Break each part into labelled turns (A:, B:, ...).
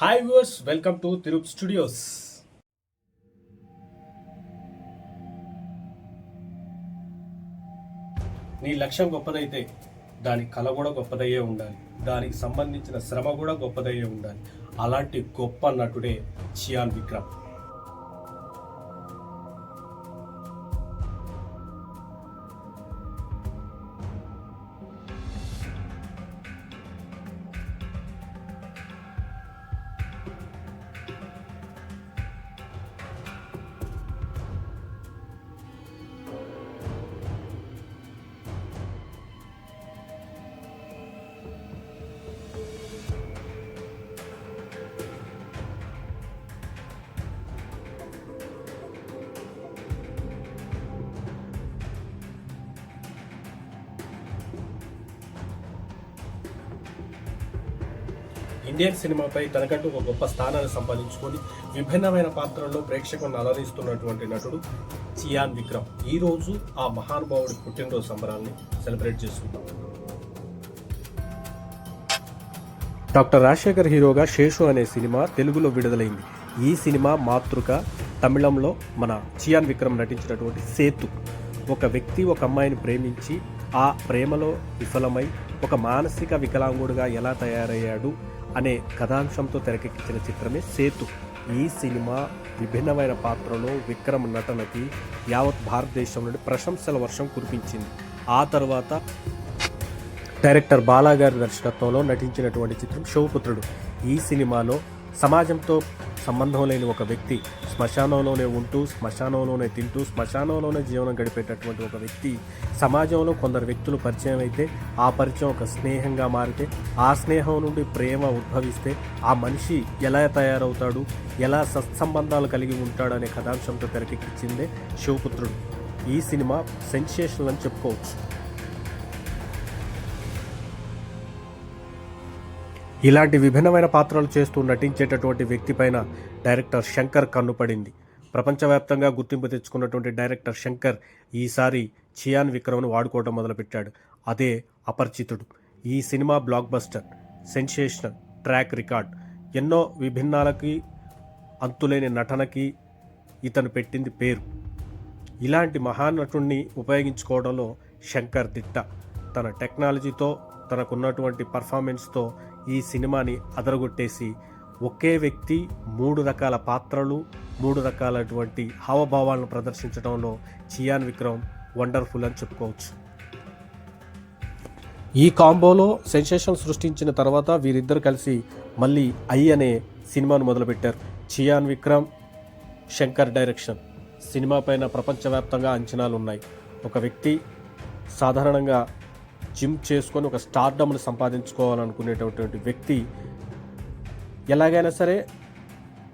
A: Hi viewers welcome to Tirup studios నీ లక్ష్యం గొప్పదైతే దాని కళ కూడా గొప్పదయ్యే ఉండాలి. దానికి సంబంధించిన శ్రమ కూడా గొప్పదయ్యే ఉండాలి. అలాంటి గొప్ప నటుడే చియాన్ విక్రమ్. ఇండియన్ సినిమాపై తనకంటూ ఒక గొప్ప స్థానాన్ని సంపాదించుకొని విభిన్నమైన పాత్రల్లో ప్రేక్షకులను అలరిస్తున్నటువంటి నటుడు చియాన్ విక్రమ్. ఈ రోజు ఆ మహానుభావుడి పుట్టినరోజు సంబరాల్ని సెలబ్రేట్ చేసుకుంటాం డాక్టర్ రాజశేఖర్ హీరోగా శేషు అనే సినిమా తెలుగులో విడుదలైంది. ఈ సినిమా మాతృక తమిళంలో మన చియాన్ విక్రమ్ నటించినటువంటి సేతు. ఒక వ్యక్తి ఒక అమ్మాయిని ప్రేమించి ఆ ప్రేమలో విఫలమై ఒక మానసిక వికలాంగుడుగా ఎలా తయారయ్యాడు? అనే కథాంశంతో తెరకెక్కించిన చిత్రమే సేతు. ఈ సినిమా విభిన్నమైన పాత్రలో విక్రమ్ నటనకి యావత్ భారతదేశం నుండి ప్రశంసల వర్షం కురిపించింది. ఆ తర్వాత డైరెక్టర్ బాలాగారి దర్శకత్వంలో నటించినటువంటి చిత్రం శివపుత్రుడు. ఈ సినిమాలో సమాజంతో సంబంధం లేని ఒక వ్యక్తి శ్మశానంలోనే ఉంటూ శ్మశానంలోనే తింటూ శ్మశానంలోనే జీవనం గడిపేటటువంటి ఒక వ్యక్తి సమాజంలో కొందరు వ్యక్తులు పరిచయం అయితే ఆ పరిచయం ఒక స్నేహంగా మారితే ఆ స్నేహం నుండి ప్రేమ ఉద్భవిస్తే ఆ మనిషి ఎలా తయారవుతాడు ఎలా సత్సంబంధాలు కలిగి ఉంటాడు అనే కథాంశంతో తెరకెక్కించిందే శివపుత్రుడు. ఈ సినిమా సెన్సేషనల్ అని చెప్పుకోవచ్చు. ఇలాంటి విభిన్నమైన పాత్రలు చేస్తూ నటించేటటువంటి వ్యక్తి పైన డైరెక్టర్ శంకర్ కన్నుపడింది. ప్రపంచవ్యాప్తంగా గుర్తింపు తెచ్చుకున్నటువంటి డైరెక్టర్ శంకర్ ఈసారి చియాన్ విక్రమ్ను వాడుకోవడం మొదలుపెట్టాడు. అదే అపరిచితుడు. ఈ cinema blockbuster sensational track record ఎన్నో విభిన్నాలకి అంతులేని నటనకి ఇతను పెట్టింది పేరు. ఇలాంటి మహానటుణ్ణి ఉపయోగించుకోవడంలో శంకర్ దిట్ట. తన టెక్నాలజీతో తనకున్నటువంటి పర్ఫార్మెన్స్తో ఈ సినిమాని అదరగొట్టేసి ఒకే వ్యక్తి మూడు రకాల పాత్రలు మూడు రకాలటువంటి హావభావాలను ప్రదర్శించడంలో చియాన్ విక్రమ్ వండర్ఫుల్ అని చెప్పుకోవచ్చు. ఈ కాంబోలో సెన్సేషన్ సృష్టించిన తర్వాత వీరిద్దరు కలిసి మళ్ళీ ఐ అనే సినిమాను మొదలుపెట్టారు. చియాన్ విక్రమ్ శంకర్ డైరెక్షన్. సినిమా పైన ప్రపంచవ్యాప్తంగా అంచనాలు ఉన్నాయి ఒక వ్యక్తి సాధారణంగా జిమ్ చేసుకొని ఒక స్టార్డమ్ని సంపాదించుకోవాలనుకునేటటువంటి వ్యక్తి ఎలాగైనా సరే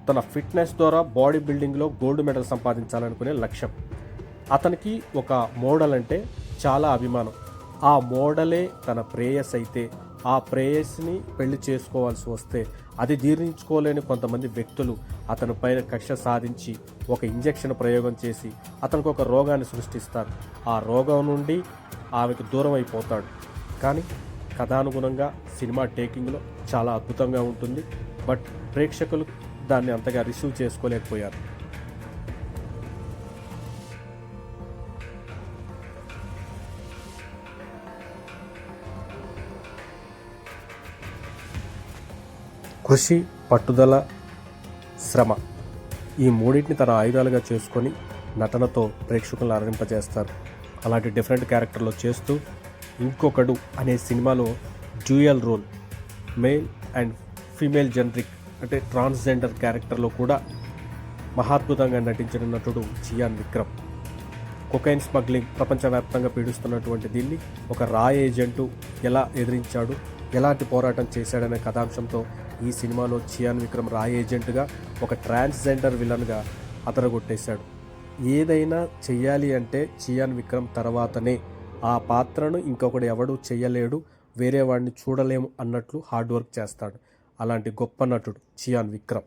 A: తన ఫిట్నెస్ ద్వారా బాడీ బిల్డింగ్లో గోల్డ్ మెడల్ సంపాదించాలనుకునే లక్ష్యం. అతనికి ఒక మోడల్ అంటే చాలా అభిమానం. ఆ మోడలే తన ప్రేయస్ అయితే ఆ ప్రేయస్ని పెళ్ళి చేసుకోవాల్సి వస్తే అది జీర్ణించుకోలేని కొంతమంది వ్యక్తులు అతని పైన కక్ష సాధించి ఒక ఇంజెక్షన్ ప్రయోగం చేసి అతనికి ఒక రోగాన్ని సృష్టిస్తారు. ఆ రోగం నుండి ఆమెకు దూరం అయిపోతాడు కానీ కథానుగుణంగా సినిమా టేకింగ్లో చాలా అద్భుతంగా ఉంటుంది. బట్ ప్రేక్షకులు దాన్ని అంతగా రిసీవ్ చేసుకోలేకపోయారు. కృషి పట్టుదల శ్రమ ఈ మూడింటిని తన ఆయుధాలుగా చేసుకొని నటనతో ప్రేక్షకులను అలరింపజేస్తారు. అలాంటి డిఫరెంట్ క్యారెక్టర్లో చేస్తూ ఇంకొకడు అనే సినిమాలో dual role male and female generic అంటే ట్రాన్స్జెండర్ క్యారెక్టర్లో కూడా మహాద్భుతంగా నటించిన నటుడు చియాన్ విక్రమ్. కొకైన్ స్మగ్లింగ్ ప్రపంచవ్యాప్తంగా పీడిస్తున్నటువంటి దీన్ని ఒక రా ఏజెంటు ఎలా ఎదిరించాడు ఎలాంటి పోరాటం చేశాడనే కథాంశంతో ఈ సినిమాలో చియాన్ విక్రమ్ రాయ్ ఏజెంట్గా ఒక ట్రాన్స్జెండర్ విలన్గా అదరగొట్టేశాడు ఏదైనా చెయ్యాలి అంటే చియాన్ విక్రమ్ తర్వాతనే. ఆ పాత్రను ఇంకొకడు ఎవడు చెయ్యలేడు వేరే వాడిని చూడలేము అన్నట్లు హార్డ్ వర్క్ చేస్తాడు. అలాంటి గొప్ప నటుడు చియాన్ విక్రమ్.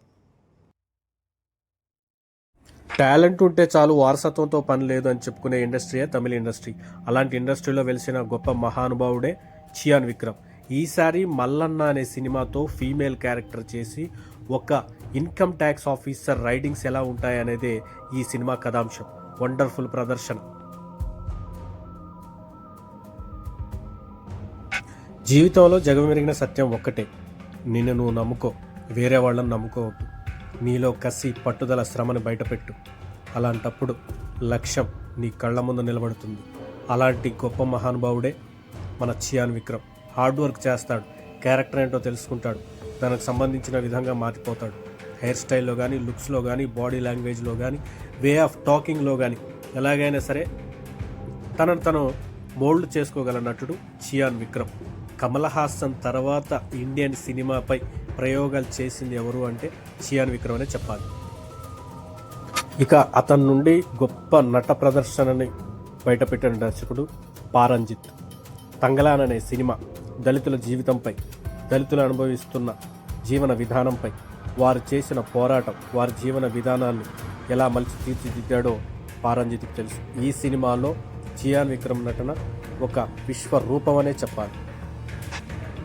A: టాలెంట్ ఉంటే చాలు వారసత్వంతో పని లేదు అని చెప్పుకునే ఇండస్ట్రీయే తమిళ ఇండస్ట్రీ. అలాంటి ఇండస్ట్రీలో వెలిసిన గొప్ప మహానుభావుడే చియాన్ విక్రమ్. ఈసారి మల్లన్న అనే సినిమాతో ఫీమేల్ క్యారెక్టర్ చేసి ఒక ఇన్కమ్ ట్యాక్స్ ఆఫీసర్ రైడింగ్స్ ఎలా ఉంటాయనేదే ఈ సినిమా కథాంశం. వండర్ఫుల్ ప్రదర్శన. జీవితంలో జగమెరిగిన సత్యం ఒక్కటే. నిన్ను నువ్వు నమ్ముకో వేరే వాళ్ళని నమ్ముకోవద్దు నీలో కసి పట్టుదల శ్రమను బయటపెట్టు. అలాంటప్పుడు లక్ష్యం నీ కళ్ళ ముందు నిలబడుతుంది. అలాంటి గొప్ప మహానుభావుడే మన చియాన్ విక్రమ్. హార్డ్ వర్క్ చేస్తాడు క్యారెక్టర్ ఏంటో తెలుసుకుంటాడు దానికి సంబంధించిన విధంగా మారిపోతాడు. హెయిర్ స్టైల్లో కానీ లుక్స్లో కానీ బాడీ లాంగ్వేజ్లో కానీ వే ఆఫ్ టాకింగ్లో కానీ ఎలాగైనా సరే తనను తను మోల్డ్ చేసుకోగల నటుడు చియాన్ విక్రమ్. కమల్ హాసన్ తర్వాత ఇండియన్ సినిమాపై ప్రయోగాలు చేసింది ఎవరు అంటే చియాన్ విక్రమ్ అనే చెప్పాలి. ఇక అతని నుండి గొప్ప నట ప్రదర్శనని బయటపెట్టిన దర్శకుడు పారంజిత్. తంగలాన్ అనే సినిమా దళితుల జీవితంపై దళితులు అనుభవిస్తున్న జీవన విధానంపై వారు చేసిన పోరాటం వారి జీవన విధానాన్ని ఎలా మలిచి తీర్చిదిద్దాడో పారంజిత్కి తెలుసు. ఈ సినిమాలో చియాన్ విక్రమ్ నటన ఒక విశ్వరూపం అనే చెప్పాలి.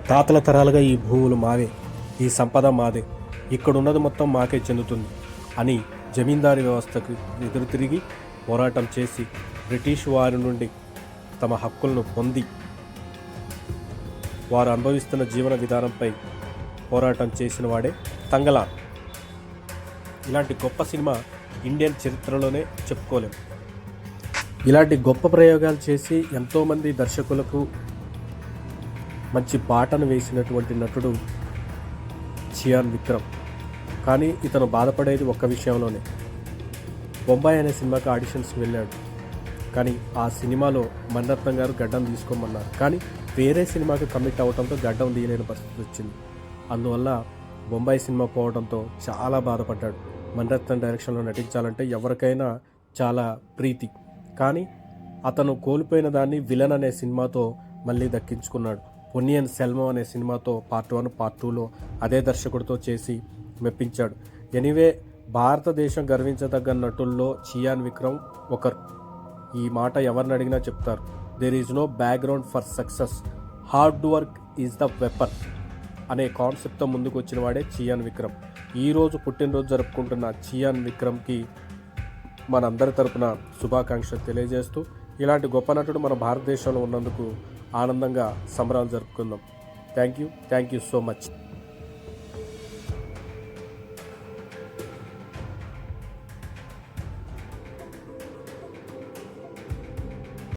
A: తాతల తరాలుగా ఈ భూములు మావే ఈ సంపద మాదే ఇక్కడున్నది మొత్తం మాకే చెందుతుంది అని జమీందారీ వ్యవస్థకు ఎదురు తిరిగి పోరాటం చేసి బ్రిటిష్ వారి నుండి తమ హక్కులను పొంది వారు అనుభవిస్తున్న జీవన విధానంపై పోరాటం చేసిన వాడే తంగలాన్. ఇలాంటి గొప్ప సినిమా ఇండియన్ చరిత్రలోనే చెప్పుకోలేం. ఇలాంటి గొప్ప ప్రయోగాలు చేసి ఎంతోమంది దర్శకులకు మంచి పాటను వేసినటువంటి నటుడు చియాన్ విక్రమ్. కానీ ఇతను బాధపడేది ఒక్క విషయంలోనే. బొంబాయి అనే సినిమాకి ఆడిషన్స్ వెళ్ళాడు. కానీ ఆ సినిమాలో మన్నత్నం గారు గడ్డం తీసుకోమన్నారు. కానీ వేరే సినిమాకి కమిట్ అవ్వడంతో గడ్డం తీయలేని పరిస్థితి వచ్చింది. అందువల్ల బొంబాయి సినిమా పోవడంతో చాలా బాధపడ్డాడు. మణిరత్నం డైరెక్షన్లో నటించాలంటే ఎవరికైనా చాలా ప్రీతి. కానీ అతను కోల్పోయిన దాన్ని విలన్ అనే సినిమాతో మళ్ళీ దక్కించుకున్నాడు. పొన్నియన్ సెల్మో అనే సినిమాతో పార్ట్ వన్ పార్ట్ టూలో అదే దర్శకుడితో చేసి మెప్పించాడు. ఎనివే భారతదేశం గర్వించదగ్గ నటుల్లో చియాన్ విక్రమ్ ఒకరు. ఈ మాట ఎవరిని అడిగినా చెప్తారు. There is no background for success hard work is the weapon అనే కాన్సెప్ట్తో ముందుకు వచ్చిన వాడే చియాన్ విక్రమ్. ఈరోజు పుట్టినరోజు జరుపుకుంటున్న చియాన్ విక్రమ్కి మనందరి తరపున శుభాకాంక్షలు తెలియజేస్తూ ఇలాంటి గొప్ప నటుడు మన భారతదేశంలో ఉన్నందుకు ఆనందంగా సంబరాలు జరుపుకుందాం. Thank you thank you so much.